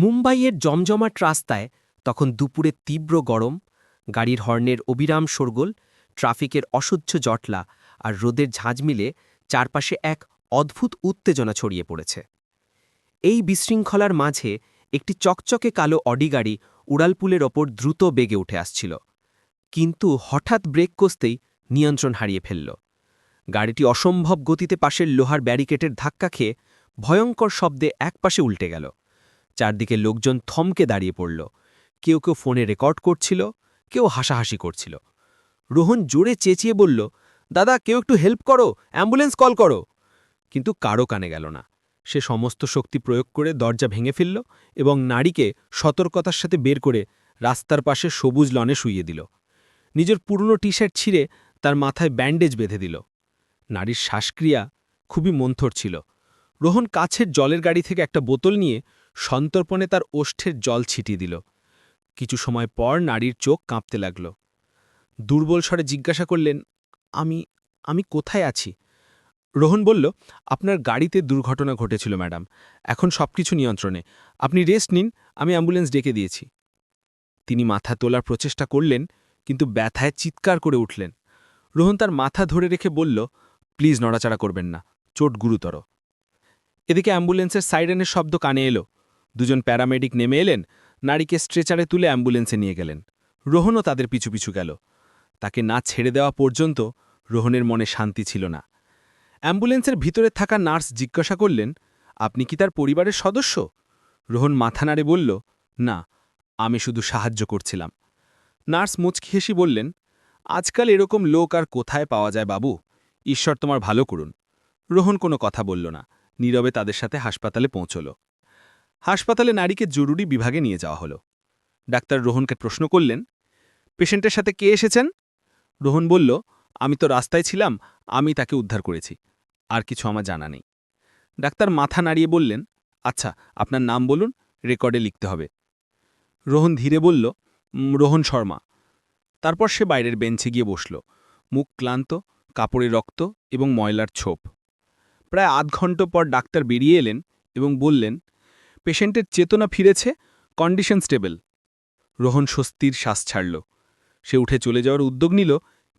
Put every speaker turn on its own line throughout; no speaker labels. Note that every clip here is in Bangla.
মুম্বাইয়ের জমজমাট রাস্তায় তখন দুপুরে তীব্র গরম, গাড়ির হর্নের অবিরাম শোরগোল, ট্রাফিকের অসহ্য জটলা আর রোদের ঝাঁঝ মিলে চারপাশে এক অদ্ভুত উত্তেজনা ছড়িয়ে পড়েছে। এই বিশৃঙ্খলার মাঝে একটি চকচকে কালো অডি গাড়ি উড়ালপুলের ওপর দ্রুত বেগে উঠে আসছিল। কিন্তু হঠাৎ ব্রেক কষতেই নিয়ন্ত্রণ হারিয়ে ফেলল। গাড়িটি অসম্ভব গতিতে পাশের লোহার ব্যারিকেটের ধাক্কা খেয়ে ভয়ঙ্কর শব্দে একপাশে উল্টে গেল। চারদিকে লোকজন থমকে দাঁড়িয়ে পড়ল। কেউ কেউ ফোনে রেকর্ড করছিল, কেউ হাসাহাসি করছিল। রোহন জোরে চেঁচিয়ে বলল, দাদা, কেউ একটু হেল্প করো, অ্যাম্বুলেন্স কল করো। কিন্তু কারও কানে গেল না। সে সমস্ত শক্তি প্রয়োগ করে দরজা ভেঙে ফেলল এবং নারীকে সতর্কতার সাথে বের করে রাস্তার পাশে সবুজ লনে শুইয়ে দিল। নিজের পুরনো টি শার্ট ছিঁড়ে তার মাথায় ব্যান্ডেজ বেঁধে দিল। নারীর শ্বাসক্রিয়া খুবই মন্থর ছিল। রোহন কাছের জলের গাড়ি থেকে একটা বোতল নিয়ে সন্তর্পণে তার ওষ্ঠের জল ছিটিয়ে দিল। কিছু সময় পর নারীর চোখ কাঁপতে লাগল। দুর্বল স্বরে জিজ্ঞাসা করলেন, আমি আমি কোথায় আছি? রোহন বলল, আপনার গাড়িতে দুর্ঘটনা ঘটেছিল, ম্যাডাম। এখন সবকিছু নিয়ন্ত্রণে। আপনি রেস্ট নিন, আমি অ্যাম্বুলেন্স ডেকে দিয়েছি। তিনি মাথা তোলার প্রচেষ্টা করলেন, কিন্তু ব্যথায় চিৎকার করে উঠলেন। রোহন তার মাথা ধরে রেখে বলল, প্লিজ নড়াচড়া করবেন না, চোট গুরুতর। এদিকে অ্যাম্বুলেন্সের সাইরেনের শব্দ কানে এলো। দুজন প্যারামেডিক নেমে এলেন, নারীকে স্ট্রেচারে তুলে অ্যাম্বুলেন্সে নিয়ে গেলেন। রোহনও তাদের পিছু পিছু গেল। তাকে না ছেড়ে দেওয়া পর্যন্ত রোহনের মনে শান্তি ছিল না। অ্যাম্বুলেন্সের ভিতরে থাকা নার্স জিজ্ঞাসা করলেন, আপনি কি তার পরিবারের সদস্য? রোহন মাথা নাড়ে বলল, না, আমি শুধু সাহায্য করছিলাম। নার্স মুচকি হেসি বললেন, আজকাল এরকম লোক আর কোথায় পাওয়া যায় বাবু? ঈশ্বর তোমার ভালো করুন। রোহন কোনো কথা বলল না, নীরবে তাদের সাথে হাসপাতালে পৌঁছল। হাসপাতালে নারীকে জরুরি বিভাগে নিয়ে যাওয়া হলো। ডাক্তার রোহনকে প্রশ্ন করলেন, পেশেন্টের সাথে কে এসেছেন? রোহন বলল, আমি তো রাস্তায় ছিলাম, আমি তাকে উদ্ধার করেছি, আর কিছু আমার জানা নেই। ডাক্তার মাথা নাড়িয়ে বললেন আচ্ছা আপনার নাম বলুন, রেকর্ডে লিখতে হবে। রোহন ধীরে বলল রোহন শর্মা। তারপর সে বাইরের বেঞ্চে গিয়ে বসল, মুখ ক্লান্ত, কাপড়ে রক্ত এবং ময়লার ছোপ। প্রায় আধ ঘণ্টা পর ডাক্তার বেরিয়ে এলেন এবং বললেন পেশেন্টের চেতনা ফিরেছে কন্ডিশন স্টেবল রোহন স্বস্তির শ্বাস ছাড়ল। সে উঠে চলে যাওয়ার উদ্যোগ নিল,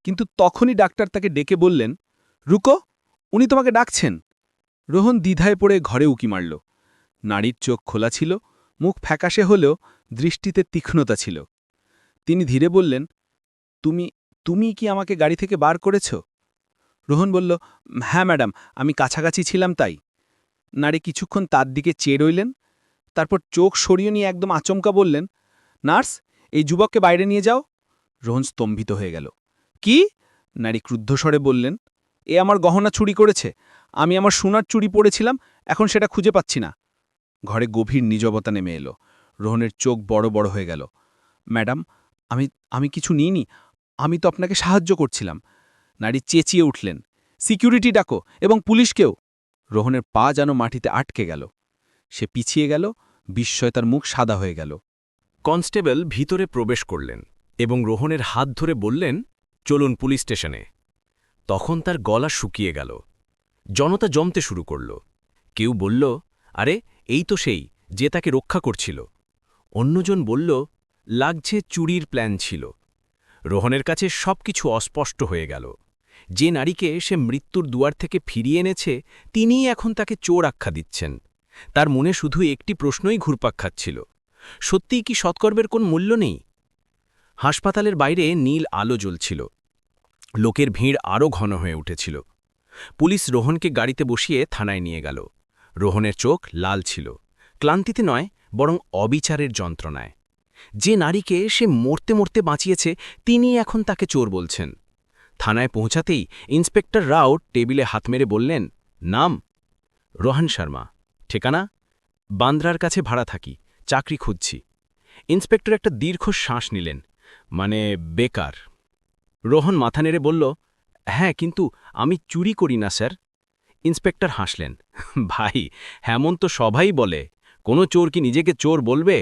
কিন্তু তখনই ডাক্তার তাকে ডেকে বললেন, রুকো, উনি তোমাকে ডাকছেন। রোহন দ্বিধায় পড়ে ঘরে উকি মারল। নারীর চোখ খোলা ছিল, মুখ ফ্যাকাশে হলেও দৃষ্টিতে তীক্ষ্ণতা ছিল। তিনি ধীরে বললেন, তুমি তুমি কি আমাকে গাড়ি থেকে বার করেছ? রোহন বলল হ্যাঁ ম্যাডাম, আমি কাছাকাছি ছিলাম তাই। নারী কিছুক্ষণ তার দিকে চেয়ে রইলেন তারপর চোখ সরিয়ে নিয়ে একদম আচমকা বললেন, নার্স, এই যুবককে বাইরে নিয়ে যাও। রোহন স্তম্ভিত হয়ে গেল। কি? নারী ক্রুদ্ধস্বরে বললেন, এ আমার গহনা চুরি করেছে। আমি আমার সোনার চুরি পড়েছিলাম, এখন সেটা খুঁজে পাচ্ছি না। ঘরে গভীর নিজবতা নেমে এলো। রোহনের চোখ বড় বড় হয়ে গেল। ম্যাডাম, আমি আমি কিছু নিইনি। আমি তো আপনাকে সাহায্য করছিলাম। নারী চেঁচিয়ে উঠলেন, সিকিউরিটি ডাকো এবং পুলিশকেও। রোহনের পা যেন মাটিতে আটকে গেল। সে পিছিয়ে গেল বিস্ময় তার মুখ সাদা হয়ে গেল।
কনস্টেবল ভিতরে প্রবেশ করলেন এবং রোহনের হাত ধরে বললেন, চলুন পুলিশ স্টেশনে। তখন তার গলা শুকিয়ে গেল। জনতা জমতে শুরু করল। কেউ বলল, আরে, এই তো সেই, যে তাকে রক্ষা করছিল। অন্যজন বলল, লাগছে চুরির প্ল্যান ছিল। রোহনের কাছে সবকিছু অস্পষ্ট হয়ে গেল। যে নারীকে সে মৃত্যুর দুয়ার থেকে ফিরিয়ে এনেছে, তিনিই এখন তাকে চোর আখ্যা দিচ্ছেন। তার মনে শুধু একটি প্রশ্নই ঘুরপাক খাচ্ছিল। সত্যিই কি সৎকর্মের কোন মূল্য নেই? হাসপাতালের বাইরে নীল আলো জ্বলছিল। লোকের ভিড় আরও ঘন হয়ে উঠেছিল। পুলিশ রোহনকে গাড়িতে বসিয়ে থানায় নিয়ে গেল। রোহনের চোখ লাল ছিল। ক্লান্তিতে নয়, বরং অবিচারের যন্ত্রণায়। যে নারীকে সে মরতে মরতে বাঁচিয়েছে তিনি এখন তাকে চোর বলছেন। থানায় পৌঁছাতেই ইন্সপেক্টর রাও টেবিলে হাত মেরে বললেন, নাম? রোহন শর্মা। ঠিকানা? বান্দ্রার কাছে ভাড়া থাকি, চাকরি খুঁজছি। ইন্সপেক্টর একটা দীর্ঘ শ্বাস নিলেন মানে বেকার। রোহন মাথা নেড়ে বলল হ্যাঁ কিন্তু আমি চুরি করি না, স্যার। ইন্সপেক্টর হাসলেন, ভাই হেমন্ত সবাই বলে, কোনো চোর কি নিজেকে চোর বলবে?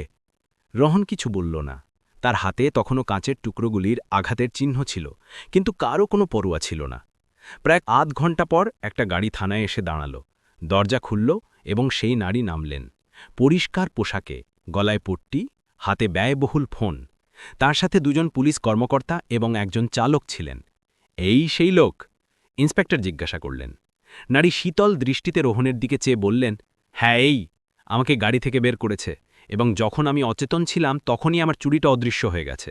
রোহন কিছু বলল না। তার হাতে তখনও কাঁচের টুকরোগুলির আঘাতের চিহ্ন ছিল, কিন্তু কারও কোনো পড়ুয়া ছিল না। প্রায় আধ ঘণ্টা পর একটা গাড়ি থানায় এসে দাঁড়াল। দরজা খুলল এবং সেই নারী নামলেন। পরিষ্কার পোশাকে, গলায় পট্টি, হাতে ব্যয়বহুল ফোন। তার সাথে দুজন পুলিশ কর্মকর্তা এবং একজন চালক ছিলেন। এই সেই লোক, ইন্সপেক্টর জিজ্ঞাসা করলেন। নারী শীতল দৃষ্টিতে রোহনের দিকে চেয়ে বললেন হ্যাঁ এই, আমাকে গাড়ি থেকে বের করেছে এবং যখন আমি অচেতন ছিলাম তখনই আমার চুরিটা অদৃশ্য হয়ে গেছে।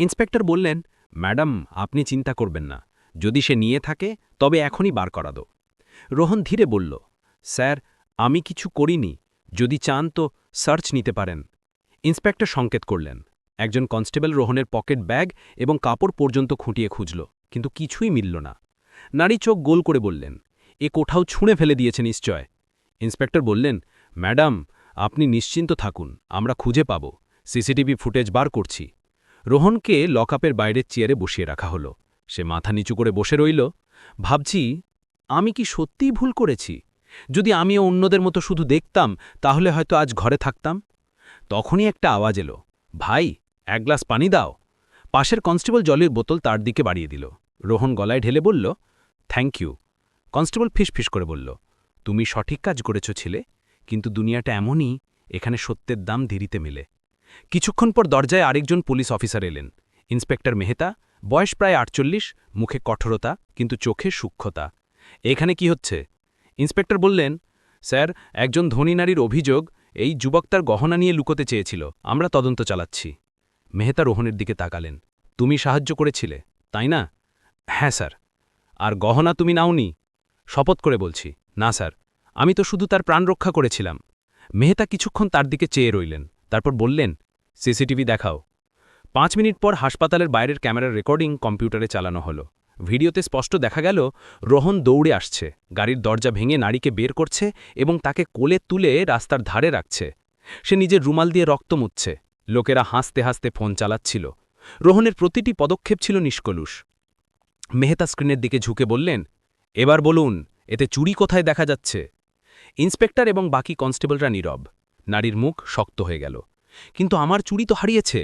ইন্সপেক্টর বললেন, ম্যাডাম, আপনি চিন্তা করবেন না। যদি সে নিয়ে থাকে, তবে এখনই বার করা দো। রোহন ধীরে বলল, স্যার আমি কিছু করিনি, যদি চান তো সার্চ নিতে পারেন। ইন্সপেক্টর সংকেত করলেন। একজন কনস্টেবল রোহনের পকেট ব্যাগ এবং কাপড় পর্যন্ত খুঁটিয়ে খুঁজল, কিন্তু কিছুই মিলল না। নারী চোখ গোল করে বললেন, এ কোঠাও ছুঁড়ে ফেলে দিয়েছে নিশ্চয়। ইন্সপেক্টর বললেন, ম্যাডাম, আপনি নিশ্চিন্ত থাকুন, আমরা খুঁজে পাব। সিসিটিভি ফুটেজ বার করছি। রোহনকে লকআপের বাইরের চেয়ারে বসিয়ে রাখা হলো। সে মাথা নিচু করে বসে রইল। ভাবছি, আমি কি সত্যিই ভুল করেছি? যদি আমিও অন্যদের মতো শুধু দেখতাম, তাহলে হয়তো আজ ঘরে থাকতাম। তখনই একটা আওয়াজ এলো। ভাই, এক গ্লাস পানি দাও। পাশের কনস্টেবল জলের বোতল তার দিকে বাড়িয়ে দিল। রোহন গলায় ঢেলে বলল থ্যাংক ইউ কনস্টেবল ফিস করে বলল, তুমি সঠিক কাজ করেছ ছিলে, কিন্তু দুনিয়াটা এমনই, এখানে সত্যের দাম ধীরিতে মেলে। কিছুক্ষণ পর দরজায় আরেকজন পুলিশ অফিসার এলেন। ইন্সপেক্টর মেহতা, বয়স প্রায় আটচল্লিশ, মুখে কঠোরতা, কিন্তু চোখে সূক্ষ্মতা। এখানে কি হচ্ছে? ইন্সপেক্টর বললেন, স্যার, একজন ধনী নারীর অভিযোগ এই যুবক তার গহনা নিয়ে লুকোতে চেয়েছিল। আমরা তদন্ত চালাচ্ছি। মেহতা রোহনের দিকে তাকালেন। তুমি সাহায্য করেছিলে, তাই না? হ্যাঁ স্যার। আর গহনা তুমি নাওনি? শপথ করে বলছি। না, স্যার। আমি তো শুধু তার প্রাণ রক্ষা করেছিলাম। মেহতা কিছুক্ষণ তার দিকে চেয়ে রইলেন। তারপর বললেন, সিসিটিভি দেখাও। পাঁচ মিনিট পর হাসপাতালের বাইরের ক্যামেরার রেকর্ডিং কম্পিউটারে চালানো হলো। ভিডিওতে স্পষ্ট দেখা গেল, রোহন দৌড়ে আসছে। গাড়ির দরজা ভেঙে নারীকে বের করছে এবং তাকে কোলে তুলে রাস্তার ধারে রাখছে। সে নিজের রুমাল দিয়ে রক্ত মুচ্ছে লোকেরা হাসতে হাসতে ফোন চালাচ্ছিল। রোহনের প্রতিটি পদক্ষেপ ছিল নিষ্কলুষ। মেহতা স্ক্রিনের দিকে ঝুঁকে বললেন, এবার বলুন, এতে চুরি কোথায় দেখা যাচ্ছে? ইন্সপেক্টর এবং বাকি কনস্টেবলরা নীরব। নারীর মুখ শক্ত হয়ে গেল। কিন্তু আমার চুরি তো হারিয়েছে।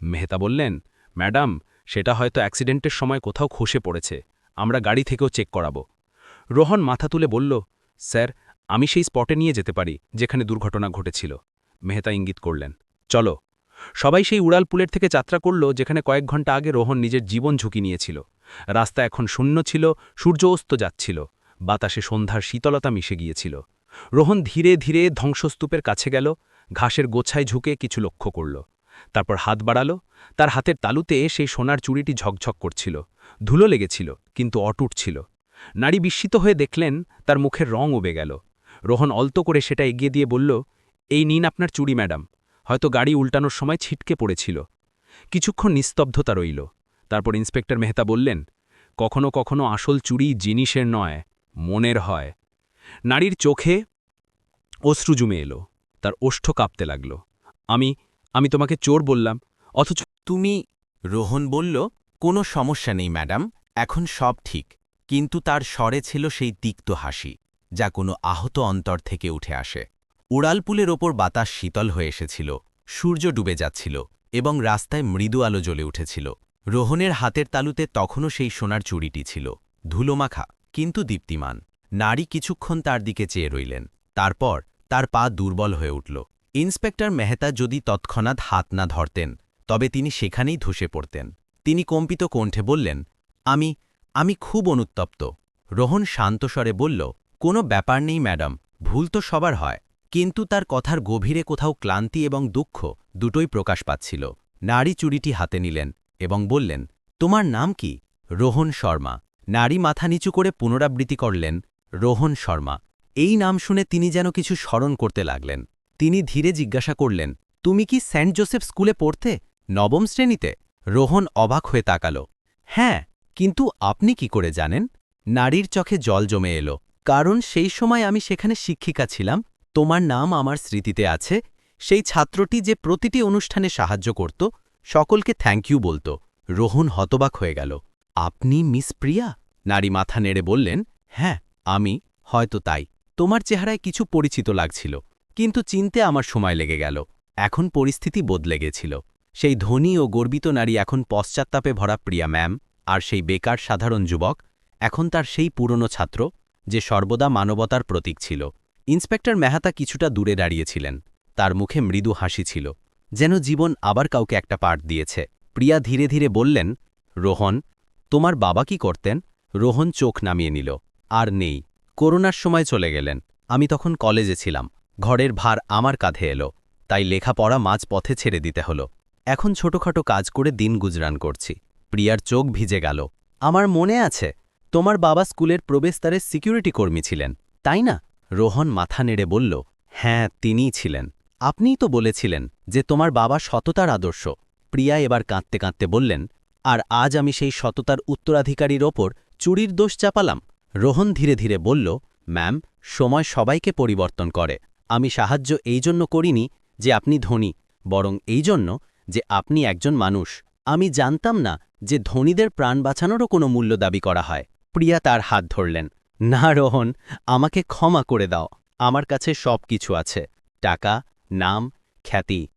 মেহতা বললেন, ম্যাডাম সেটা হয়তো অ্যাক্সিডেন্টের সময় কোথাও খসে পড়েছে। আমরা গাড়ি থেকেও চেক করাব। রোহন মাথা তুলে বলল, স্যার, আমি সেই স্পটে নিয়ে যেতে পারি, যেখানে দুর্ঘটনা ঘটেছিল। মেহতা ইঙ্গিত করলেন, চলো। সবাই সেই উড়ালপুলের থেকে যাত্রা করল, যেখানে কয়েক ঘণ্টা আগে রোহন নিজের জীবন ঝুঁকি নিয়েছিল। রাস্তা এখন শূন্য ছিল, সূর্য অস্ত যাচ্ছিল, বাতাসে সন্ধ্যার শীতলতা মিশে গিয়েছিল। রোহন ধীরে ধীরে ধ্বংসস্তূপের কাছে গেল, ঘাসের গোছায় ঝুঁকে কিছু লক্ষ্য করল, তারপর হাত বাড়াল তার হাতের তালুতে সেই সোনার চুড়িটি ঝকঝক করছিল। ধুলো লেগেছিল, কিন্তু অটুট ছিল। নারী বিস্মিত হয়ে দেখলেন তার মুখের রং উবে গেল। রোহন অলতো করে সেটা এগিয়ে দিয়ে বলল, এই নিন আপনার চুড়ি, ম্যাডাম। হয়তো গাড়ি উল্টানোর সময় ছিটকে পড়েছিল। কিছুক্ষণ নিস্তব্ধতা রইল। তারপর ইন্সপেক্টর মেহতা বললেন, কখনো কখনো আসল চুরি জিনিসের নয়, মনের হয়। নারীর চোখে অশ্রু জুমে এলো। তার ওষ্ঠ কাঁপতে লাগল। আমি আমি তোমাকে চোর বললাম, অথচ
তুমি, রোহন বলল, কোনো সমস্যা নেই, ম্যাডাম, এখন সব ঠিক। কিন্তু তার স্বরে ছিল সেই তিক্ত হাসি, যা কোনো আহত অন্তর থেকে উঠে আসে। উড়ালপুলের ওপর বাতাস শীতল হয়ে এসেছিল, সূর্য ডুবে যাচ্ছিল এবং রাস্তায় মৃদু আলো জ্বলে উঠেছিল। রোহনের হাতের তালুতে তখনও সেই সোনার চুরিটি ছিল, ধুলোমাখা, কিন্তু দীপ্তিমান। নারী কিছুক্ষণ তার দিকে চেয়ে রইলেন, তারপর তার পা দুর্বল হয়ে উঠল। ইন্সপেক্টর মেহতা যদি তৎক্ষণাৎ হাত না ধরতেন তবে তিনি সেখানেই ধসে পড়তেন। তিনি কম্পিত কণ্ঠে বললেন, আমি আমি খুব অনুত্তপ্ত রোহন শান্তস্বরে বলল, কোনো ব্যাপার নেই ম্যাডাম, ভুল তো সবার হয়। কিন্তু তার কথার গভীরে কোথাও ক্লান্তি এবং দুঃখ দুটোই প্রকাশ পাচ্ছিল। নারী চুরিটি হাতে নিলেন এবং বললেন, তোমার নাম কি? রোহন শর্মা। নারী মাথা নিচু করে পুনরাবৃত্তি করলেন রোহন শর্মা। এই নাম শুনে তিনি যেন কিছু স্মরণ করতে লাগলেন। তিনি ধীরে জিজ্ঞাসা করলেন, তুমি কি সেন্ট জোসেফ স্কুলে পড়তে? নবম শ্রেণীতে রোহন অবাক হয়ে তাকাল। হ্যাঁ কিন্তু আপনি কি করে জানেন? নারীর চোখে জল জমে এলো। কারণ সেই সময় আমি সেখানে শিক্ষিকা ছিলাম। তোমার নাম আমার স্মৃতিতে আছে। সেই ছাত্রটি যে প্রতিটি অনুষ্ঠানে সাহায্য করত, সকলকে থ্যাংক ইউ বলতো। রোহন হতবাক হয়ে গেল। আপনি মিস প্রিয়া? নারী মাথা নেড়ে বললেন হ্যাঁ আমি, হয়তো তাই। তোমার চেহারায় কিছু পরিচিত লাগছিল, কিন্তু চিনতে আমার সময় লেগে গেল। এখন পরিস্থিতি বদলে গেছিল। সেই ধনী ও গর্বিত নারী এখন পশ্চাত্তাপে ভরা প্রিয়া ম্যাম, আর সেই বেকার সাধারণ যুবক এখন তার সেই পুরনো ছাত্র যে সর্বদা মানবতার প্রতীক ছিল। ইন্সপেক্টর মেহাতা কিছুটা দূরে দাঁড়িয়েছিলেন। তার মুখে মৃদু হাসি ছিল। যেন জীবন আবার কাউকে একটা পাঠ দিয়েছে। প্রিয়া ধীরে ধীরে বললেন, রোহন, তোমার বাবা কি করতেন? রোহন চোখ নামিয়ে নিল। আর নেই। করোনার সময় চলে গেলেন। আমি তখন কলেজে ছিলাম। ঘরের ভার আমার কাঁধে এলো। তাই লেখাপড়া মাঝ পথে ছেড়ে দিতে হলো। এখন ছোটখাটো কাজ করে দিন গুজরান করছি। প্রিয়ার চোখ ভিজে গেল। আমার মনে আছে, তোমার বাবা স্কুলের প্রবেশদ্বারে সিকিউরিটি কর্মী ছিলেন, তাই না? রোহন মাথা নেড়ে বলল হ্যাঁ তিনিই ছিলেন। আপনিই তো বলেছিলেন যে তোমার বাবা সততার আদর্শ। প্রিয়া এবার কাঁদতে কাঁদতে বললেন, আর আজ আমি সেই সততার উত্তরাধিকারীর ওপর চুরির দোষ চাপালাম। রোহন ধীরে ধীরে বলল, ম্যাম, সময় সবাইকে পরিবর্তন করে। আমি সাহায্য এই জন্য করিনি যে আপনি ধনী, বরং এই জন্য যে আপনি একজন মানুষ, আমি জানতাম না যে ধনীদের প্রাণ বাঁচানোরও কোনো মূল্য দাবি করা হয়। প্রিয়া তার হাত ধরলেন। না, রোহন, আমাকে ক্ষমা করে দাও। আমার কাছে সব কিছু আছে। টাকা, নাম, খ্যাতি।